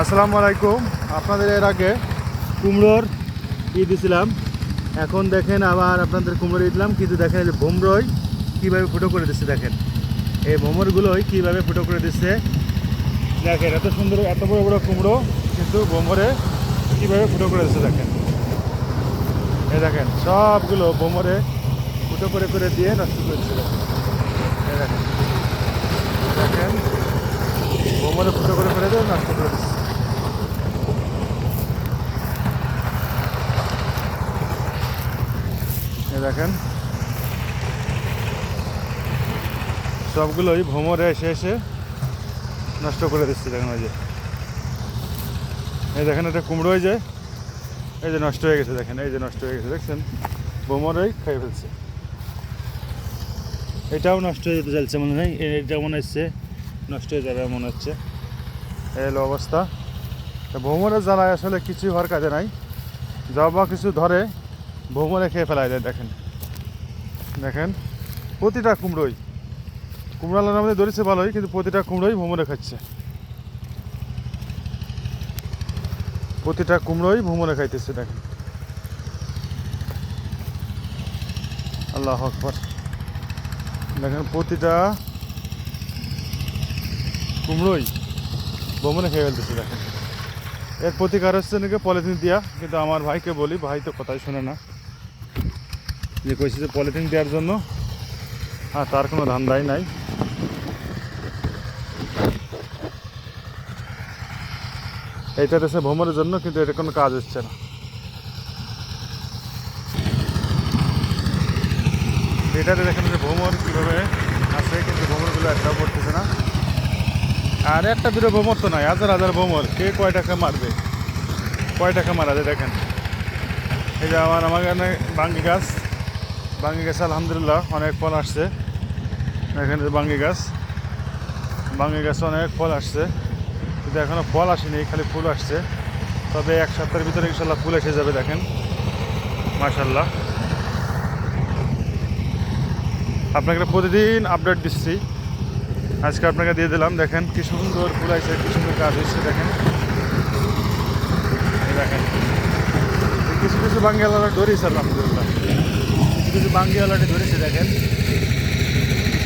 আসসালামু আলাইকুম। আপনাদের এর আগে কুমড়োর ই দিছিলাম। এখন দেখেন আবার আপনাদের কুমড়ো দিলাম। কিন্তু দেখেন যে ভোমরই কীভাবে ফুটো করে দিচ্ছে দেখেন। এই ভোমরগুলোই কীভাবে ফুটো করে দিচ্ছে দেখেন, এত সুন্দর, এত বড় বড় কুমড়ো কিন্তু ভোমরে কীভাবে ফুটো করে দিচ্ছে দেখেন। এই দেখেন, সবগুলো ভোমরে ফুটো করে করে দিয়ে নষ্ট করে দিচ্ছে দেখেন, এই দেখেন দেখেন, ভোমরে ফুটো করে করে দিয়ে নষ্ট করে দিচ্ছে এ দেখেন। সবগুলোই ভ্রমরে এসে এসে নষ্ট করে দিচ্ছে দেখেন ওই যে। এই দেখেন এটা কুমড়ো হয়ে যায় এই যে নষ্ট হয়ে গেছে দেখেন, এই যে নষ্ট হয়ে গেছে, দেখছেন? ভ্রমরেই খেয়ে ফেলছে। এটাও নষ্ট হয়ে যেতে চাইছে মনে হয়। এটা মনে হচ্ছে নষ্ট হয়ে যাবে মনে হচ্ছে। এই হলো অবস্থা ভ্রমরের জ্বালায় আসলে কিছু হওয়ার কাজে নাই। যা বা কিছু ধরে ভ্রমরে খেয়ে ফেলায় দেয় দেখেন। দেখেন, প্রতিটা কুমড়োই। কুমড়ালার আমাদের ধরেছে ভালোই, কিন্তু প্রতিটা কুমড়োই ভ্রমরে খাচ্ছে। প্রতিটা কুমড়োই ভ্রমরে খাইতেছে, দেখেন। আল্লাহ আকবর। দেখেন, প্রতিটা কুমড়োই ভ্রমণে খেয়ে ফেলতেছে, দেখেন। এর প্রতিকার হচ্ছে নাকি পলিথিন দিয়া, কিন্তু আমার ভাইকে বলি, ভাই তো কথাই শোনে না। যে কইছে যে পলিথিন দেওয়ার জন্য। হ্যাঁ তার কোনো ধান্দাই নাই। এইটা দেশে ভ্রমণের জন্য, কিন্তু এটা কোনো কাজ হচ্ছে না। এটাতে দেখেন যে ভ্রমণ কীভাবে আছে, কিন্তু ভ্রমণগুলো একটাও পড়তেছে না। আর একটা দুটো ভ্রমর তো নাই, হাজার হাজার ভ্রমণ। কে কয় টাকা মারবে? কয় টাকা মারা যায় দেখেন। এই যে আমার আমার বাঙ্গি গাছ। বাঙ্গি গাছ, আলহামদুলিল্লাহ, অনেক ফল আসছে। এখানে বাঙ্গি গাছ, বাঙ্গি গাছে অনেক ফল আসছে। কিন্তু এখনও ফল আসেনি, খালি ফুল আসছে। তবে এক সপ্তাহের ভিতরে ইনশাল্লাহ ফুল এসে যাবে, দেখেন। মাশাল্লাহ আপনাকে প্রতিদিন আপডেট দিচ্ছি। আজকে আপনাকে দিয়ে দিলাম, দেখেন কি সুন্দর ফুল আছে কি সুন্দর কাজ হচ্ছে দেখেন। দেখেন। কিছু কিছু বাঙ্গিওয়ালা ধরেছে আলহামদুলিল্লাহ। কিছু বাঙ্গিওয়ালাটি ধরেছে দেখেন।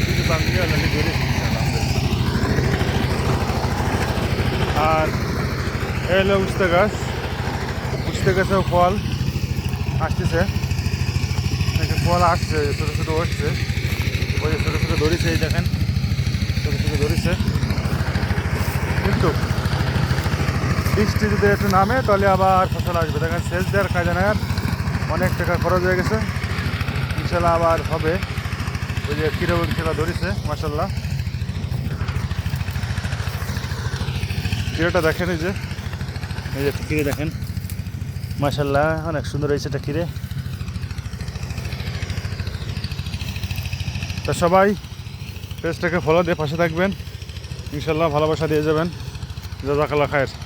কিছু বাঙ্গিওয়ালাটি ধরেছে। আর এলো উস্তে গাছ। উস্তে গাছেও ফল আসতেছে। ফল আসছে, ছোটো ছোটো আসছে ওই যে ছোটো ছোটো ধরেছে, এই দেখেন। ছোটো ছোটো ধরেছে। কিন্তু বৃষ্টি যদি একটু নামে, তাহলে আবার ফসল আসবে। দেখেন সেচ দেওয়ার কাজে না অনেক টাকা খরচ হয়ে গেছে। ইনশাল্লাহ আবার হবে। ওই যে কীরকম খেলা ধরেছে মাসাল্লাহ কিরেটা দেখেন এই যে? এই যে কিরে দেখেন। মাসাল্লাহ অনেক সুন্দর হয়েছে এটা কিরে। তা সবাই পেজটাকে ফলো দিয়ে পাশে থাকবেন। ইনশাল্লাহ ভালোবাসা দিয়ে যাবেন। জাজাকাল্লা খায়ের।